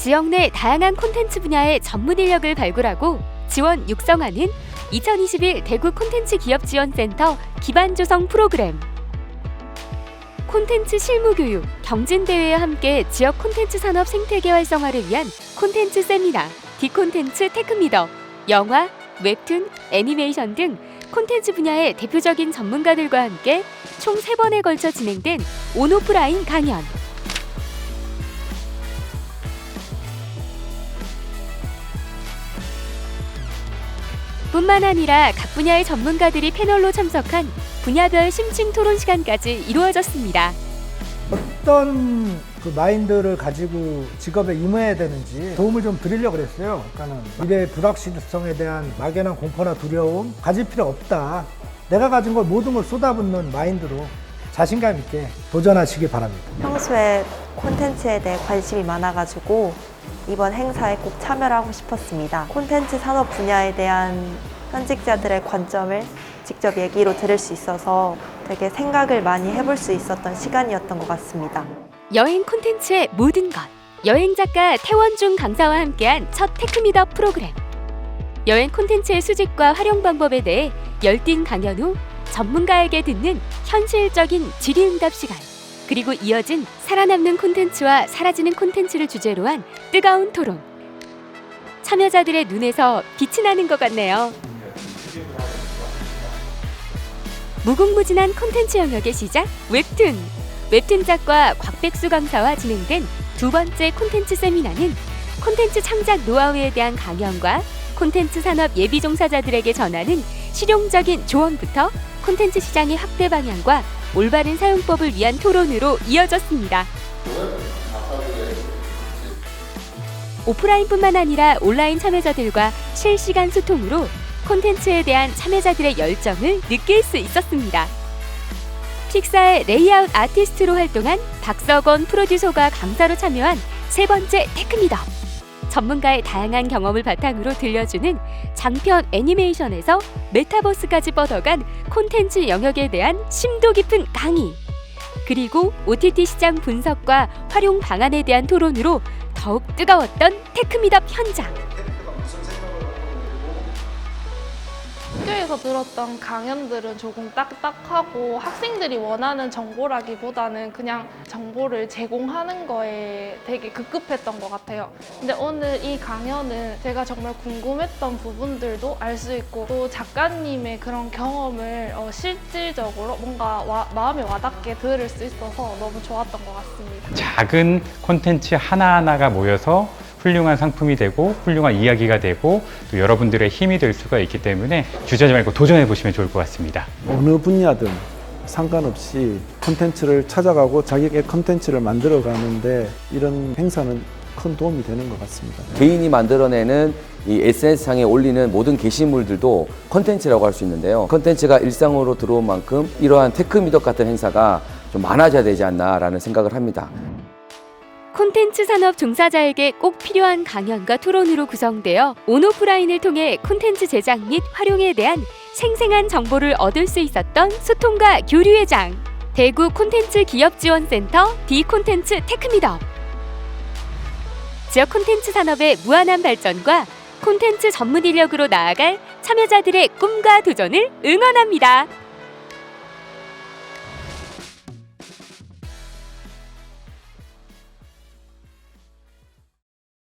지역 내 다양한 콘텐츠 분야의 전문 인력을 발굴하고 지원 육성하는 2021 대구 콘텐츠 기업 지원센터 기반 조성 프로그램. 콘텐츠 실무 교육, 경진 대회와 함께 지역 콘텐츠 산업 생태계 활성화를 위한 콘텐츠 세미나, 디콘텐츠 테크미더, 영화, 웹툰, 애니메이션 등 콘텐츠 분야의 대표적인 전문가들과 함께 총 3번에 걸쳐 진행된 온오프라인 강연. 뿐만 아니라 각 분야의 전문가들이 패널로 참석한 분야별 심층 토론 시간까지 이루어졌습니다. 어떤 그 마인드를 가지고 직업에 임해야 되는지 도움을 좀 드리려고 그랬어요. 그러니까는 미래의 불확실성에 대한 막연한 공포나 두려움 가질 필요 없다. 내가 가진 걸 모든 걸 쏟아붓는 마인드로 자신감 있게 도전하시기 바랍니다. 평소에 콘텐츠에 대해 관심이 많아가지고 이번 행사에 꼭 참여를 하고 싶었습니다. 콘텐츠 산업 분야에 대한 현직자들의 관점을 직접 얘기로 들을 수 있어서 되게 생각을 많이 해볼 수 있었던 시간이었던 것 같습니다. 여행 콘텐츠의 모든 것. 여행 작가 태원중 강사와 함께한 첫 테크미더 프로그램. 여행 콘텐츠의 수집과 활용 방법에 대해 열띤 강연 후 전문가에게 듣는 현실적인 질의응답 시간. 그리고 이어진 살아남는 콘텐츠와 사라지는 콘텐츠를 주제로 한 뜨거운 토론. 참여자들의 눈에서 빛이 나는 것 같네요. 무궁무진한 콘텐츠 영역의 시작 웹툰. 웹툰 작가 곽백수 강사와 진행된 두 번째 콘텐츠 세미나는 콘텐츠 창작 노하우에 대한 강연과 콘텐츠 산업 예비 종사자들에게 전하는 실용적인 조언부터 콘텐츠 시장의 확대 방향과 올바른 사용법을 위한 토론으로 이어졌습니다. 오프라인뿐만 아니라 온라인 참여자들과 실시간 소통으로 콘텐츠에 대한 참여자들의 열정을 느낄 수 있었습니다. 픽사의 레이아웃 아티스트로 활동한 박석원 프로듀서가 강사로 참여한 세 번째 테크미더. 전문가의 다양한 경험을 바탕으로 들려주는 장편 애니메이션에서 메타버스까지 뻗어간 콘텐츠 영역에 대한 심도 깊은 강의. 그리고 OTT 시장 분석과 활용 방안에 대한 토론으로 더욱 뜨거웠던 테크미더 현장. 학교에서 들었던 강연들은 조금 딱딱하고 학생들이 원하는 정보라기보다는 그냥 정보를 제공하는 거에 되게 급급했던 것 같아요. 근데 오늘 이 강연은 제가 정말 궁금했던 부분들도 알 수 있고 또 작가님의 그런 경험을 어, 실질적으로 뭔가 와- 마음에 와닿게 들을 수 있어서 너무 좋았던 것 같습니다. 작은 콘텐츠 하나하나가 모여서 훌륭한 상품이 되고 훌륭한 이야기가 되고 또 여러분들의 힘이 될 수가 있기 때문에 주저하지 말고 도전해 보시면 좋을 것 같습니다. 어느 분야든 상관없이 콘텐츠를 찾아가고 자기의 콘텐츠를 만들어 가는데 이런 행사는 큰 도움이 되는 것 같습니다. 개인이 만들어내는 이 SNS상에 올리는 모든 게시물들도 컨텐츠라고 할 수 있는데요. 컨텐츠가 일상으로 들어온 만큼 이러한 테크미덕 같은 행사가 좀 많아져야 되지 않나라는 생각을 합니다. 콘텐츠 산업 종사자에게 꼭 필요한 강연과 토론으로 구성되어 온오프라인을 통해 콘텐츠 제작 및 활용에 대한 생생한 정보를 얻을 수 있었던 소통과 교류의 장 대구 콘텐츠 기업 지원센터 디콘텐츠 테크미더 지역 콘텐츠 산업의 무한한 발전과 콘텐츠 전문 인력으로 나아갈 참여자들의 꿈과 도전을 응원합니다.